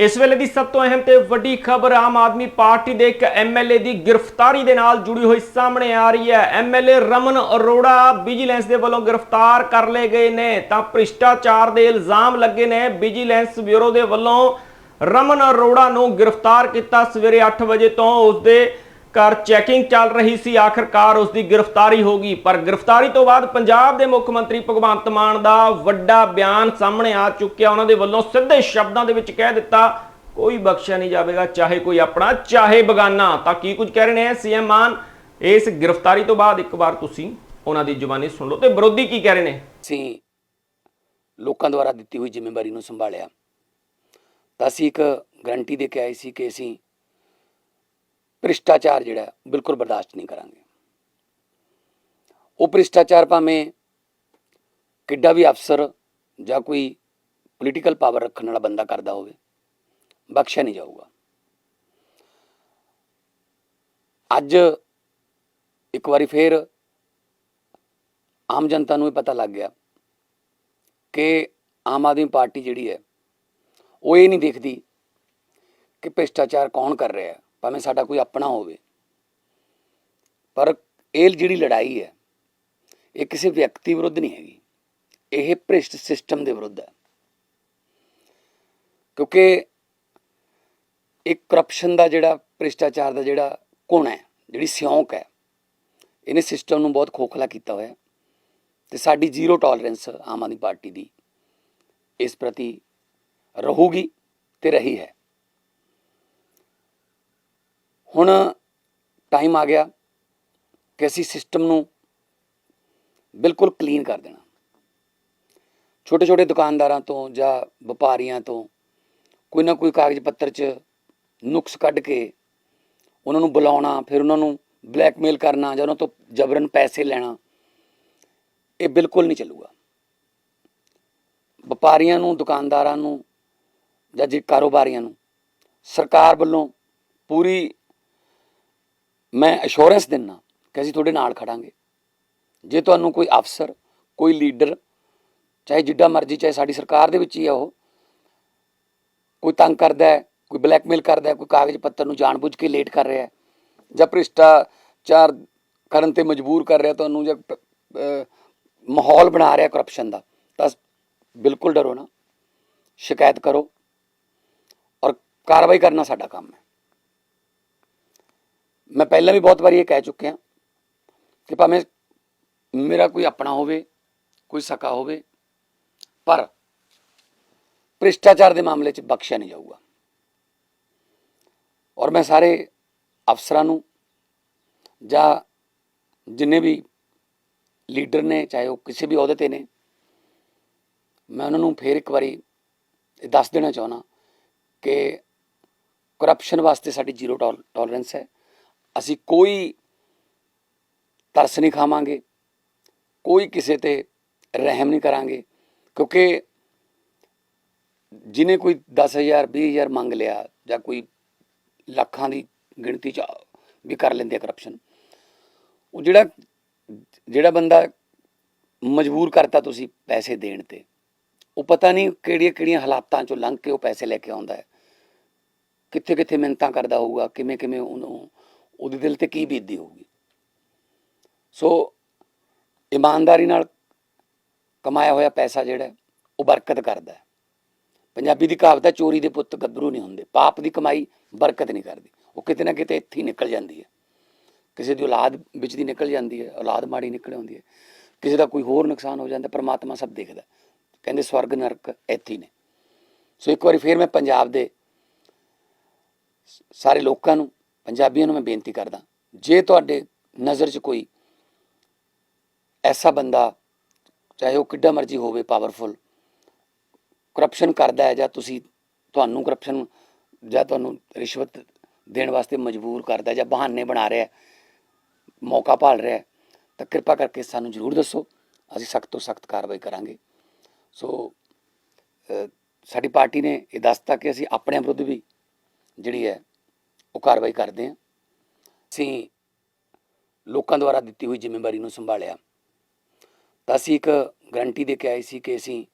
ਇਸ ਵੇਲੇ ਦੀ ਸਭ ਤੋਂ ਅਹਿਮ ਤੇ ਵੱਡੀ ਖਬਰ ਆਮ ਆਦਮੀ ਪਾਰਟੀ ਦੇ ਇੱਕ ਐਮਐਲਏ ਦੀ ਗ੍ਰਿਫਤਾਰੀ ਦੇ ਨਾਲ ਜੁੜੀ ਹੋਈ ਸਾਹਮਣੇ ਆ ਰਹੀ ਹੈ। ਐਮਐਲਏ ਰਮਨ ਅਰੋੜਾ ਵਿਜੀਲੈਂਸ ਦੇ ਵੱਲੋਂ ਗ੍ਰਿਫਤਾਰ ਕਰ ਲਏ ਗਏ ਨੇ। ਤਾਂ ਭ੍ਰਿਸ਼ਟਾਚਾਰ ਦੇ ਇਲਜ਼ਾਮ ਲੱਗੇ ਨੇ। ਵਿਜੀਲੈਂਸ ਬਿਊਰੋ ਦੇ ਵੱਲੋਂ ਰਮਨ ਅਰੋੜਾ ਨੂੰ ਗ੍ਰਿਫਤਾਰ ਕੀਤਾ ਸਵੇਰੇ 8 ਵਜੇ ਤੋਂ। ਉਸਦੇ ਘਰ ਚੈਕਿੰਗ ਚੱਲ ਰਹੀ ਸੀ, ਆਖਰਕਾਰ ਉਸ ਦੀ ਗ੍ਰਿਫਤਾਰੀ ਹੋ ਗਈ। ਪਰ ਗ੍ਰਿਫਤਾਰੀ ਤੋਂ ਬਾਅਦ ਪੰਜਾਬ ਦੇ ਮੁੱਖ ਮੰਤਰੀ ਭਗਵੰਤ ਮਾਨ ਦਾ ਵੱਡਾ ਬਿਆਨ ਸਾਹਮਣੇ ਆ ਚੁੱਕਿਆ। ਉਹਨਾਂ ਦੇ ਵੱਲੋਂ ਸਿੱਧੇ ਸ਼ਬਦਾਂ ਦੇ ਵਿੱਚ ਕਹਿ ਦਿੱਤਾ, ਕੋਈ ਬਖਸ਼ਿਆ ਨਹੀਂ ਜਾਵੇਗਾ, ਚਾਹੇ ਕੋਈ ਆਪਣਾ, ਚਾਹੇ ਬਗਾਨਾ। ਤਾਂ ਕੀ ਕੁਝ ਕਹਿ ਰਹੇ ਨੇ ਸੀਐਮ ਮਾਨ? ਇਸ ਗ੍ਰਿਫਤਾਰੀ ਤੋਂ ਬਾਅਦ ਇੱਕ ਵਾਰ ਤੁਸੀਂ ਉਹਨਾਂ ਦੀ ਜ਼ੁਬਾਨੀ ਸੁਣ ਲਓ। ਤੇ ਵਿਰੋਧੀ ਕੀ ਕਹਿ ਰਹੇ ਨੇ? ਅਸੀਂ ਲੋਕਾਂ ਦੁਆਰਾ ਦਿੱਤੀ ਹੋਈ ਜ਼ਿੰਮੇਵਾਰੀ ਨੂੰ ਸੰਭਾਲਿਆ। ਤਾਂ ਅਸੀਂ ਇੱਕ ਗਰੰਟੀ ਦੇ ਕੇ ਆਏ ਸੀ ਕਿ ਅਸੀਂ ਭ੍ਰਿਸ਼ਟਾਚਾਰ ਜਿਹੜਾ ਬਿਲਕੁਲ ਬਰਦਾਸ਼ਤ ਨਹੀਂ ਕਰਾਂਗੇ। ਉਹ ਭ੍ਰਿਸ਼ਟਾਚਾਰ ਭਾਵੇਂ ਕਿੱਡਾ ਵੀ ਅਫਸਰ ਜਾਂ ਕੋਈ ਪੋਲੀਟੀਕਲ ਪਾਵਰ ਰੱਖਣ ਵਾਲਾ ਬੰਦਾ ਕਰਦਾ ਹੋਵੇ, ਬਖਸ਼ਿਆ ਨਹੀਂ ਜਾਊਗਾ। ਅੱਜ ਇੱਕ ਵਾਰੀ ਫੇਰ ਆਮ ਜਨਤਾ ਨੂੰ ਇਹ ਪਤਾ ਲੱਗ ਗਿਆ ਕਿ ਆਮ ਆਦਮੀ ਪਾਰਟੀ ਜਿਹੜੀ ਹੈ, ਉਹ ਇਹ ਨਹੀਂ ਦੇਖਦੀ ਕਿ ਭ੍ਰਿਸ਼ਟਾਚਾਰ ਕੌਣ ਕਰ ਰਿਹਾ ਹੈ। ਭਾਵੇਂ ਸਾਡਾ ਕੋਈ ਆਪਣਾ ਹੋਵੇ। ਪਰ ਇਹ ਜਿਹੜੀ ਲੜਾਈ ਹੈ, ਇਹ ਕਿਸੇ ਵਿਅਕਤੀ ਵਿਰੁੱਧ ਨਹੀਂ ਹੈਗੀ। ਇਹ ਭ੍ਰਿਸ਼ਟ ਸਿਸਟਮ ਦੇ ਵਿਰੁੱਧ ਹੈ। ਕਿਉਂਕਿ ਇੱਕ ਕਰਪਸ਼ਨ ਦਾ ਜਿਹੜਾ, ਭ੍ਰਿਸ਼ਟਾਚਾਰ ਦਾ ਜਿਹੜਾ ਕੋਣ ਹੈ, ਜਿਹੜੀ ਸਿਉਂਕ ਹੈ, ਇਹਨੇ ਸਿਸਟਮ ਨੂੰ ਬਹੁਤ ਖੋਖਲਾ ਕੀਤਾ ਹੋਇਆ ਹੈ ਤੇ ਸਾਡੀ zero tolerance Aam Aadmi Party ਦੀ ਇਸ ਪ੍ਰਤੀ ਰਹੂਗੀ ਤੇ ਰਹੀ ਹੈ। ਹੁਣ ਟਾਈਮ ਆ ਗਿਆ ਕਿ ਅਸੀਂ ਸਿਸਟਮ ਨੂੰ ਬਿਲਕੁਲ ਕਲੀਨ ਕਰ ਦੇਣਾ। ਛੋਟੇ ਛੋਟੇ ਦੁਕਾਨਦਾਰਾਂ ਤੋਂ ਜਾਂ ਵਪਾਰੀਆਂ ਤੋਂ ਕੋਈ ਨਾ ਕੋਈ ਕਾਗਜ਼ ਪੱਤਰ 'ਚ ਨੁਕਸ ਕੱਢ ਕੇ ਉਹਨਾਂ ਨੂੰ ਬੁਲਾਉਣਾ, ਫਿਰ ਉਹਨਾਂ ਨੂੰ ਬਲੈਕਮੇਲ ਕਰਨਾ ਜਾਂ ਉਹਨਾਂ ਤੋਂ ਜਬਰਨ ਪੈਸੇ ਲੈਣਾ, ਇਹ ਬਿਲਕੁਲ ਨਹੀਂ ਚੱਲੂਗਾ। ਵਪਾਰੀਆਂ ਨੂੰ, ਦੁਕਾਨਦਾਰਾਂ ਨੂੰ ਜਾਂ ਜੇ ਕਾਰੋਬਾਰੀਆਂ ਨੂੰ ਸਰਕਾਰ ਵੱਲੋਂ ਪੂਰੀ ਮੈਂ ਅਸ਼ੋਰੈਂਸ ਦਿੰਨਾ ਕਿ ਅਸੀਂ ਤੁਹਾਡੇ ਨਾਲ ਖੜਾਂਗੇ। ਜੇ ਤੁਹਾਨੂੰ ਕੋਈ ਅਫਸਰ ਕੋਈ ਲੀਡਰ ਚਾਹੇ ਜਿੱਡਾ ਮਰਜ਼ੀ, ਚਾਹੇ ਸਾਡੀ ਸਰਕਾਰ ਦੇ ਵਿੱਚ ਹੀ ਆ ਉਹ, ਕੋਈ ਤੰਗ ਕਰਦਾ ਹੈ, ਕੋਈ ਬਲੈਕਮੇਲ ਕਰਦਾ ਹੈ, ਕੋਈ ਕਾਗਜ਼ ਪੱਤਰ ਨੂੰ ਜਾਣਬੁੱਝ ਕੇ ਲੇਟ ਕਰ ਰਿਹਾ ਹੈ, ਜਾਂ ਭ੍ਰਿਸ਼ਟਾਚਾਰ ਕਰਨ ਤੇ ਮਜਬੂਰ ਕਰ ਰਿਹਾ ਤੁਹਾਨੂੰ, ਜਾਂ ਮਾਹੌਲ ਬਣਾ ਰਿਹਾ ਕਰਪਸ਼ਨ ਦਾ, ਤਾਂ ਬਿਲਕੁਲ ਡਰੋ ਨਾ। ਸ਼ਿਕਾਇਤ ਕਰੋ ਔਰ ਕਾਰਵਾਈ ਕਰਨਾ ਸਾਡਾ ਕੰਮ ਹੈ। ਮੈਂ ਪਹਿਲਾਂ ਵੀ ਬਹੁਤ ਵਾਰੀ ਇਹ ਕਹਿ ਚੁੱਕਿਆ ਕਿ ਭਾਵੇਂ ਮੇਰਾ ਕੋਈ ਆਪਣਾ ਹੋਵੇ, ਕੋਈ ਸਕਾ ਹੋਵੇ, ਪਰ ਭ੍ਰਿਸ਼ਟਾਚਾਰ ਦੇ ਮਾਮਲੇ 'ਚ ਬਖਸ਼ਿਆ ਨਹੀਂ ਜਾਊਗਾ। ਔਰ ਮੈਂ ਸਾਰੇ ਅਫਸਰਾਂ ਨੂੰ ਜਾਂ ਜਿੰਨੇ ਵੀ ਲੀਡਰ ਨੇ, ਚਾਹੇ ਉਹ ਕਿਸੇ ਵੀ ਅਹੁਦੇ ਤੇ ਨੇ, ਮੈਂ ਉਹਨਾਂ ਨੂੰ ਫੇਰ ਇੱਕ ਵਾਰੀ ਇਹ ਦੱਸ ਦੇਣਾ ਚਾਹੁੰਦਾ ਕਿ ਕਰਪਸ਼ਨ ਵਾਸਤੇ ਸਾਡੀ ਜ਼ੀਰੋ ਟੋਲਰੈਂਸ ਹੈ। ਅਸੀਂ ਕੋਈ ਤਰਸ ਨਹੀਂ ਖਾਵਾਂਗੇ, ਕੋਈ ਕਿਸੇ ਤੇ ਰਹਿਮ ਨਹੀਂ ਕਰਾਂਗੇ, ਕਿਉਂਕਿ ਜਿਨੇ ਕੋਈ 10000 20000 ਮੰਗ ਲਿਆ ਜਾਂ ਕੋਈ ਲੱਖਾਂ ਦੀ ਗਿਣਤੀ ਚ ਵੀ ਕਰ ਲੈਂਦੇ ਆ ਕਰਪਸ਼ਨ ਉਹ ਜਿਹੜਾ ਜਿਹੜਾ ਬੰਦਾ ਮਜਬੂਰ ਕਰਤਾ ਤੁਸੀਂ ਪੈਸੇ ਦੇਣ ਤੇ, ਉਹ ਪਤਾ ਨਹੀਂ ਕਿਹੜੀਆਂ ਕਿਹੜੀਆਂ ਹਾਲਾਤਾਂ ਚੋਂ ਲੰਘ ਕੇ ਉਹ ਪੈਸੇ ਲੈ ਕੇ ਆਉਂਦਾ ਹੈ। ਕਿੱਥੇ ਕਿੱਥੇ ਮਿਹਨਤਾਂ ਕਰਦਾ ਹੋਊਗਾ ਕਿਵੇਂ ਕਿਵੇਂ ਉਹਨੂੰ ਉਹਦੇ ਦਿਲ ਤੇ ਕੀ ਬੀਤਦੀ ਹੋਊਗੀ। ਸੋ ਇਮਾਨਦਾਰੀ ਨਾਲ ਕਮਾਇਆ ਹੋਇਆ ਪੈਸਾ ਜਿਹੜਾ, ਉਹ ਬਰਕਤ ਕਰਦਾ ਪੰਜਾਬੀ ਦੀ ਕਹਾਵਤ ਹੈ, ਚੋਰੀ ਦੇ ਪੁੱਤ ਗੱਭਰੂ ਨਹੀਂ ਹੁੰਦੇ। ਪਾਪ ਦੀ ਕਮਾਈ ਬਰਕਤ ਨਹੀਂ ਕਰਦੀ। ਉਹ ਕਿਤੇ ਨਾ ਕਿਤੇ ਇੱਥੇ ਹੀ ਨਿਕਲ ਜਾਂਦੀ ਹੈ। ਕਿਸੇ ਦੀ ਔਲਾਦ ਵਿੱਚ ਦੀ ਨਿਕਲ ਜਾਂਦੀ ਹੈ, ਔਲਾਦ ਮਾੜੀ ਨਿਕਲ ਆਉਂਦੀ ਹੈ। ਕਿਸੇ ਦਾ ਕੋਈ ਹੋਰ ਨੁਕਸਾਨ ਹੋ ਜਾਂਦਾ, ਪਰਮਾਤਮਾ ਸਭ ਦੇਖਦਾ ਕਹਿੰਦੇ ਸਵਰਗ ਨਰਕ ਇੱਥੇ ਹੀ ਨੇ। ਸੋ ਇੱਕ ਵਾਰੀ ਫੇਰ ਮੈਂ ਪੰਜਾਬ ਦੇ ਸਾਰੇ ਲੋਕਾਂ ਨੂੰ ਪੰਜਾਬੀਆਂ ਨੂੰ ਮੈਂ ਬੇਨਤੀ ਕਰਦਾ, ਜੇ ਤੁਹਾਡੇ ਨਜ਼ਰ 'ਚ ਕੋਈ ਐਸਾ ਬੰਦਾ, ਚਾਹੇ ਉਹ ਕਿੱਡਾ ਮਰਜ਼ੀ ਹੋਵੇ ਪਾਵਰਫੁਲ ਕਰਪਸ਼ਨ ਕਰਦਾ ਹੈ ਜਾਂ ਤੁਸੀਂ ਤੁਹਾਨੂੰ ਕਰਪਸ਼ਨ ਜਾਂ ਤੁਹਾਨੂੰ ਰਿਸ਼ਵਤ ਦੇਣ ਵਾਸਤੇ ਮਜਬੂਰ ਕਰਦਾ ਜਾਂ ਬਹਾਨੇ ਬਣਾ ਰਿਹਾ ਮੌਕਾ ਭਾਲ ਰਿਹਾ ਤਾਂ ਕਿਰਪਾ ਕਰਕੇ ਸਾਨੂੰ ਜ਼ਰੂਰ ਦੱਸੋ, ਅਸੀਂ ਸਖਤ ਤੋਂ ਸਖਤ ਕਾਰਵਾਈ ਕਰਾਂਗੇ। ਸੋ ਸਾਡੀ ਪਾਰਟੀ ਨੇ ਇਹ ਦੱਸਤਾ ਕਿ ਅਸੀਂ ਆਪਣੇ ਵਿਰੁੱਧ ਵੀ ਜਿਹੜੀ ਹੈ ਉਹ ਕਾਰਵਾਈ ਕਰਦੇ ਹਾਂ। ਅਸੀਂ ਲੋਕਾਂ ਦੁਆਰਾ ਦਿੱਤੀ ਹੋਈ ਜ਼ਿੰਮੇਵਾਰੀ ਨੂੰ ਸੰਭਾਲਿਆ। ਤਾਂ ਅਸੀਂ ਇੱਕ ਗਰੰਟੀ ਦੇ ਕੇ ਆਏ ਸੀ ਕਿ ਅਸੀਂ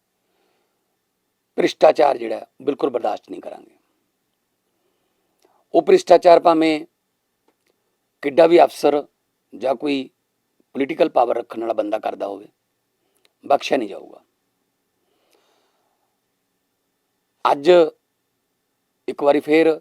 ਭ੍ਰਿਸ਼ਟਾਚਾਰ ਜਿਹੜਾ ਬਿਲਕੁਲ ਬਰਦਾਸ਼ਤ ਨਹੀਂ ਕਰਾਂਗੇ। ਉਹ ਭ੍ਰਿਸ਼ਟਾਚਾਰ ਭਾਵੇਂ ਕਿੱਡਾ ਵੀ ਅਫਸਰ ਜਾਂ ਕੋਈ ਪੋਲੀਟੀਕਲ ਪਾਵਰ ਰੱਖਣ ਵਾਲਾ ਬੰਦਾ ਕਰਦਾ ਹੋਵੇ, ਬਖਸ਼ਿਆ ਨਹੀਂ ਜਾਊਗਾ। ਅੱਜ ਇੱਕ ਵਾਰੀ ਫੇਰ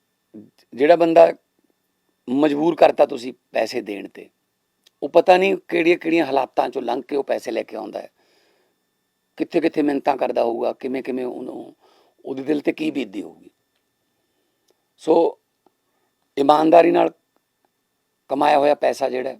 ਜਿਹੜਾ ਬੰਦਾ ਮਜਬੂਰ ਕਰਤਾ ਤੁਸੀਂ ਪੈਸੇ ਦੇਣ ਤੇ, ਉਹ ਪਤਾ ਨਹੀਂ ਕਿਹੜੀਆਂ ਕਿਹੜੀਆਂ ਹਾਲਾਤਾਂ ਚੋਂ ਲੰਘ ਕੇ ਉਹ ਪੈਸੇ ਲੈ ਕੇ ਆਉਂਦਾ ਹੈ। ਕਿੱਥੇ ਕਿੱਥੇ ਮਿਹਨਤਾਂ ਕਰਦਾ ਹੋਊਗਾ ਕਿਵੇਂ ਕਿਵੇਂ ਉਹਨੂੰ, ਉਹਦੇ ਦਿਲ ਤੇ ਕੀ ਬੀਤਦੀ ਹੋਊਗੀ। ਸੋ ਇਮਾਨਦਾਰੀ ਨਾਲ ਕਮਾਇਆ ਹੋਇਆ ਪੈਸਾ ਜਿਹੜਾ